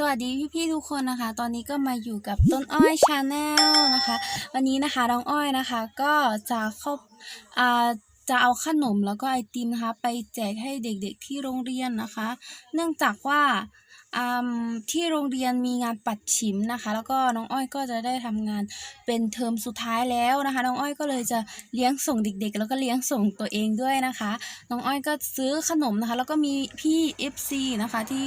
สวัสดีพี่ๆทุกคนนะคะ ตอนนี้ก็มาอยู่กับต้นอ้อยชาแนลนะคะ วันนี้นะคะน้องอ้อยนะคะ ก็จะเข้าอ่าจะเอาขนมแล้วก็ไอติมนะคะ ไปแจกให้เด็กๆที่โรงเรียนนะคะ เนื่องจากว่า ที่โรงเรียนมีงานปัดฉิมนะคะ แล้วก็น้องอ้อยก็จะได้ทำงานเป็นเทอมสุดท้ายแล้วนะคะ น้องอ้อยก็เลยจะเลี้ยงส่งเด็ก ๆ แล้วก็เลี้ยงส่งตัวเองด้วยนะคะ น้องอ้อยก็ซื้อขนมนะคะ แล้วก็มีพี่ FC นะคะที่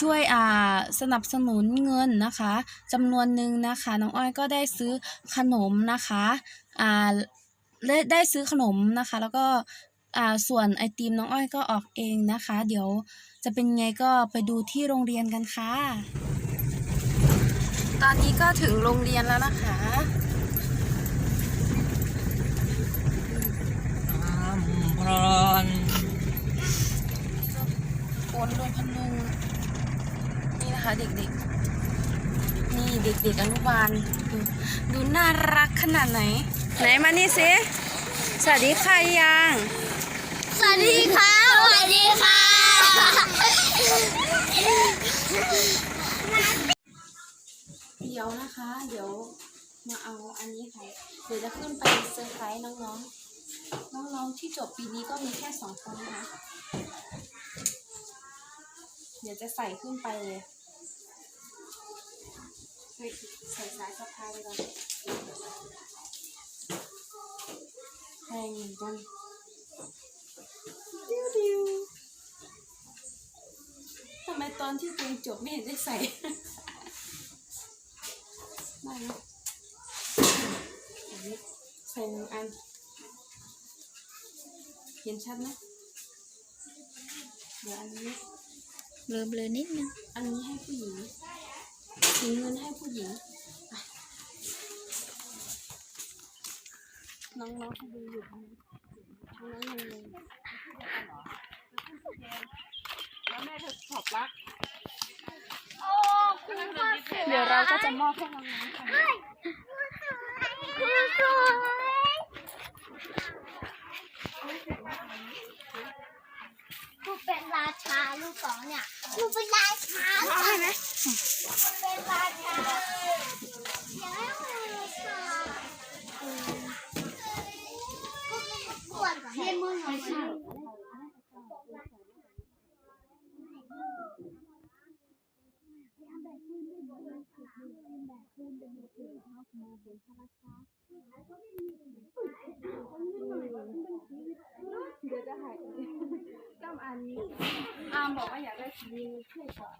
ช่วยอ่าสนับสนุนเงินนะคะจำนวนหนึ่งนะคะ น้องอ้อยก็ได้ซื้อขนมนะคะอ่าได้ได้ซื้อขนมนะคะ แล้วก็ อ่าส่วนไอติมน้องอ้อยก็ออกเองนะคะ เดี๋ยวจะเป็นไงก็ไปดูที่โรงเรียนกันค่ะ ตอนนี้ก็ถึงโรงเรียนแล้วนะคะอัมพรนโอนรวมพันหนึ่งนี่นะคะเด็กๆ นี่เด็กๆอนุบาลดูดูน่ารักขนาดไหน ไหนมานี่สิสวัสดีค่ะยังส วัสดีค่ะ สวัสดีค่ะ เดี๋ยวนะคะ เดี๋ยวมาเอาอันนี้ค่ะ เดี๋ยวจะขึ้นไปเซอร์ไพรส์น้องๆ น้องๆที่จบปีนี้ก็มีแค่สองคนนะคะ เดี๋ยวจะใส่ขึ้นไปเลย ใส่สายสะพายไปก่อนแพงเหมือนกันดิวดิวทำไม ตอนที่ตัวเองจบไม่เห็นได้ใส่ได้ไหมอันนี้ใส่หนึ่งอัน เห็นชัดไหมเดี๋ยวอันนี้เบลอเบลอนิดนึงอันนี้ให้ผู้หญิงสีเงินให้ผู้หญิงไปน้องๆเขาดูอยู่นะน้องๆยังงแล้วแม่เธอขอบรัก เดี๋ยวเราก็จะมอบให้น้องๆค่ะลูกเป็นราชาลูกสองเนี่ยลูกเป็นราชาใช่ไหมเป็นราชาแล้วราชาปวดเฮ้มึงหน่อย เดี๋ยวจะหายจำอันนี้อามบอกว่าอยากได้สีนี้ช่วยก่อน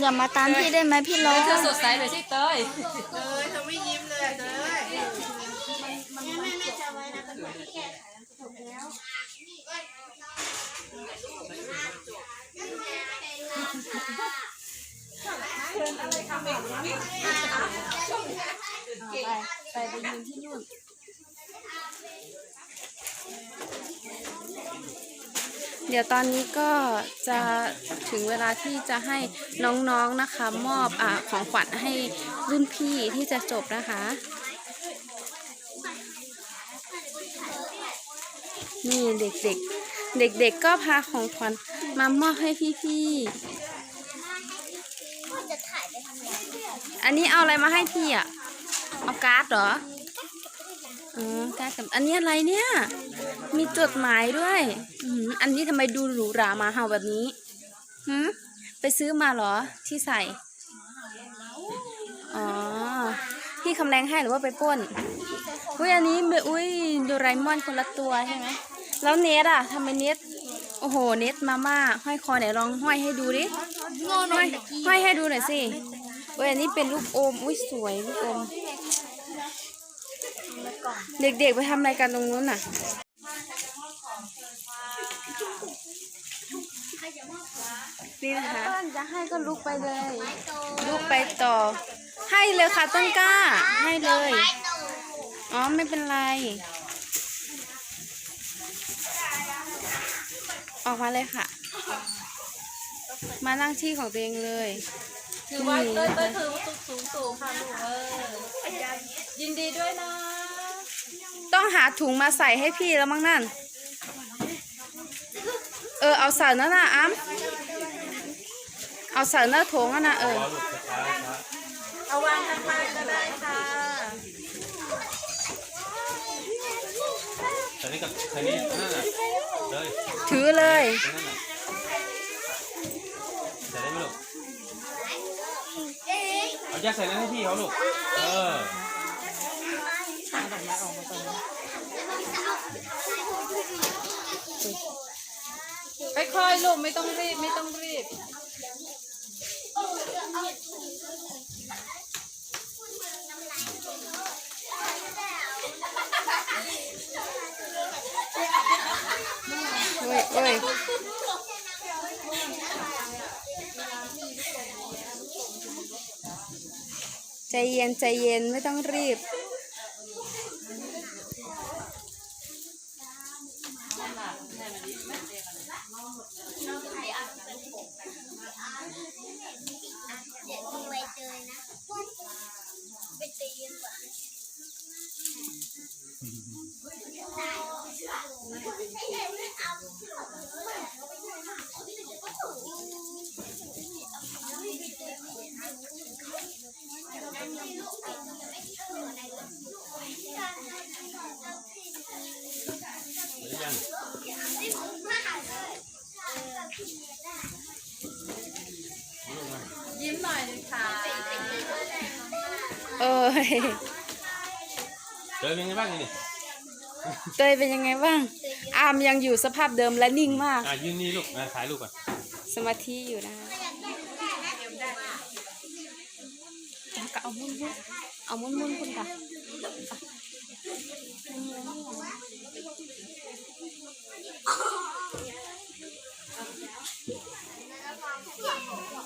อย่ามาตามพี่ได้ไหมพี่ร้องเธอสดใสเลยใช่เตยไปไไปไปยืนที่นู่นเดี๋ยวตอนนี้ก็จะถึงเวลาที่จะให้น้องๆนะคะ มอบอาของขวัญให้รุ่นพี่ที่จะจบนะคะ นี่เด็กๆ เด็กๆก็พาของขวัญมามอบให้พี่จะถ่ายไปทำไม ๆ อันนี้เอาอะไรมาให้พี่อะ เอาการ์ดเหรออ๋อการ์ดกับอันนี้อะไรเนี่ย มีจดหมายด้วยอือหืออันนี้ทำไมดูหรูหรามาเห่าแบบนี้หืมไปซื้อมาเหรอที่ใส่ อ๋อ พี่คำแรงให้หรือว่าไปปล้น อุ้ยอันนี้เบอุ้ยโดราเอมอนคนละตัวใช่ไหมแล้วเนทอะทำไมเนทโอ้โห เนทมาม่าห้อยคอไหนลองห้อยให้ดูดิโง่หน่ห้ออยยห้อยให้ดูหน่อยสิ เว้ยอันนี้เป็นลูกอม อุ้ยสวยลูกอม เด็กๆไปทำอะไรกันตรงนู้นน่ะ นี่นะคะ จะให้ก็ลุกไปเลยลุกไปต่อ ให้เลยค่ะต้นกล้า ให้เลย อ๋อไม่เป็นไร ออกมาเลยค่ะ มานั่งที่ของตัวเองเลย ถือว่าเต้ยเต้ยถือสูงสูงค่ะลูกเออยินดีด้วยนะ ต้องหาถุงมาใส่ให้พี่แล้วมั้งนั่น เออเอาใส่นั่นน่ะอ้ํเอาใส่หน้าโถงนั่นน่ะเออรอลูกช้าช้าเอาวางข้างๆก็ได้ค่ะแต่นี่กับแต่นี่นั่นน่ะเลยถือเลยนั่นน่ะใส่ได้ไหมลูก เอายัดใส่นั้นให้พี่เขาลูก เออค่อยๆลูกไม่ต้องรีบไม่ต้องรีบเว้ยเว้ย ใจเย็นใจเย็นไม่ต้องรีบเดี๋ยวดูใบเตยนะไปตีกันก่อน หรือยัง ยิ้มหน่อยค่ะ เอ้ ยเจอเป็นไงบ้างนี่เตยเป็นยังไงบ้าง อามยังอยู่สภาพเดิมและนิ่งมาก อะยืนนี่ลูกมาถ่ายรูปก่อนสมาธิอยู่นะคะก็เอามุนมุนเอามุนมุนคุณค่ะเ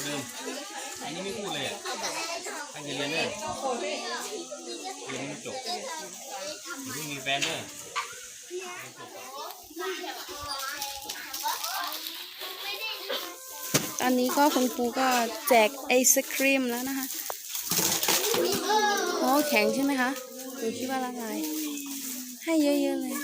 พูดเดิมอันนี้ไม่พูดเลยอะตั้งใจเรียนเนี่ยเรียนไม่จบอย่าเพิ่งมีแฟนด้วยตอนนี้ก็คุณครูก็แจกไอศครีมแล้วนะคะโอ้แข็งใช่ไหมคะหรือคิดว่าละลายให้เยอะๆเลย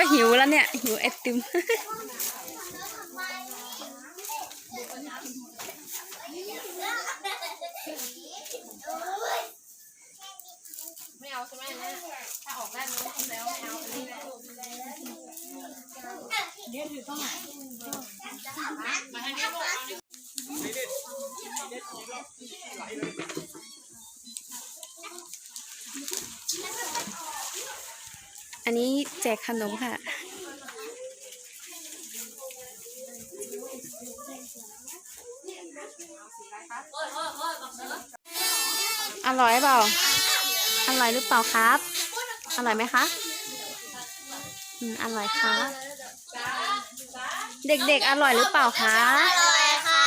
ก็หิวแล้วเนี่ย หิวไอติมไม่เอาใช่ไหมเนี่ยถ้าออกได้านนู้นแล้วไม่เอาอันนี้แล้วเดี๋ยวถือต้องไหนมาทางนี้ลูกเอานี่ อันนี้แจกขนมค่ะ อร่อยเปล่า อร่อยหรือเปล่าครับ อร่อยไหมคะ อืม อร่อยครับเด็กๆ อร่อยหรือเปล่าคะ อร่อยค่ะ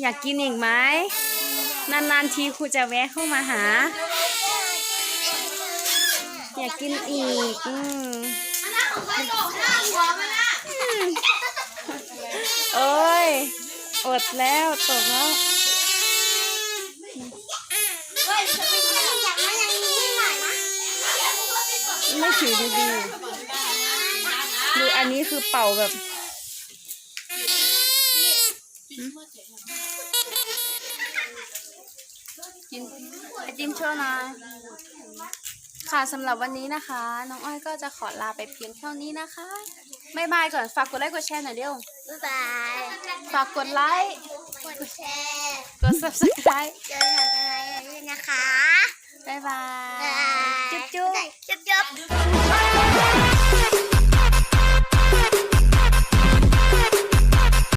อยากกินอีกไหม นานๆทีครูจะแวะเข้ามาหา อยากกินอีกอืมหน้าของใครบอกหน้าหัวมันอะโอ้ยอดแล้วตกแล้วเฮ้ยจะเป็นอะไรอย่างนั้นอย่างนี้ไม่หน่อยนะไม่ถือดีๆดูอันนี้คือเป่าแบบกินไอติมโชว์หนะ ค่ะสำหรับวันนี้นะคะ น้องอ้อยก็จะขอลาไปเพียงเท่านี้นะคะบ๊ายบายก่อนฝากกดไลค์กดแชร์หน่อยเร็วบ๊ายบายฝากกดไลค์กดแชร์กด subscribe เจอกันอะไรนะคะบ๊ายบาบ๊ายยบาย จุ๊บจุ๊บจุ๊บจุ๊บ